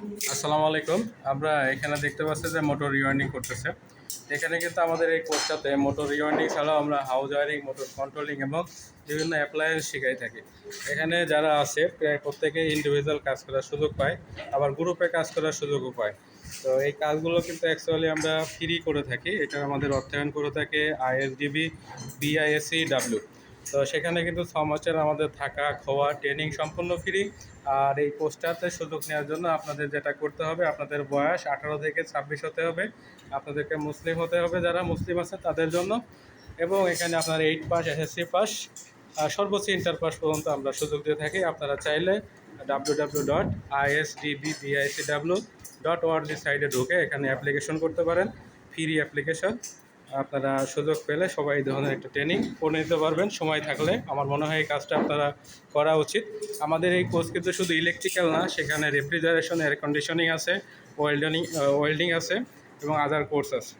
আসসালামু আলাইকুম। আমরা এখানে দেখতে পাচ্ছি যে মোটর রিওয়ার্ডিং করতেছে। এখানে কিন্তু আমাদের এই কোর্সটাতে মোটর রিওয়ার্ডিং ছাড়াও আমরা হাউস ওয়ারিং মোটর কন্ট্রোলিং এবং বিভিন্ন অ্যাপ্লায়েন্স শেখাই থাকি। এখানে যারা আছে, প্রায় প্রত্যেকে ইন্ডিভিজুয়াল কাজ করার সুযোগ পায়, আবার গ্রুপে কাজ করার সুযোগও পায়। তো এই কাজগুলো কিন্তু অ্যাকচুয়ালি আমরা ফ্রি করে থাকি। এটা আমাদের অর্থায়ন করে থাকে আইএসডিবি বিআইএসসি ডাব্লিউ তো সেখানে কিন্তু ছ মাসের আমাদের থাকা, খাওয়া ট্রেনিং সম্পূর্ণ ফ্রি আর এই পোস্টারতে সুযোগ নেওয়ার জন্য আপনাদের যেটা করতে হবে, আপনাদের বয়স আঠারো থেকে ছাব্বিশ হতে হবে। আপনাদেরকে মুসলিম হতে হবে যারা মুসলিম আছে তাদের জন্য। এবং এখানে আপনার এইট পাস এসএসসি পাস সর্বোচ্চ ইন্টার পাস পর্যন্ত আমরা সুযোগ দিয়ে থাকি। আপনারা চাইলে W W dot ISDB BIC W dot worthy সাইডে ঢুকে এখানে অ্যাপ্লিকেশন করতে পারেন। ফ্রি অ্যাপ্লিকেশন আপনারা সুযোগ পেলে সবাই এই ধরনের একটা ট্রেনিং করে নিতে পারবেন। সময় থাকলে। আমার মনে হয় এই কাজটা আপনারা করা উচিত। আমাদের এই কোর্স কিন্তু শুধু ইলেকট্রিক্যাল না, সেখানে রেফ্রিজারেশন এয়ার কন্ডিশনিং আছে ওয়েল্ডনিং ওয়েল্ডিং আছে এবং আদার কোর্স আছে।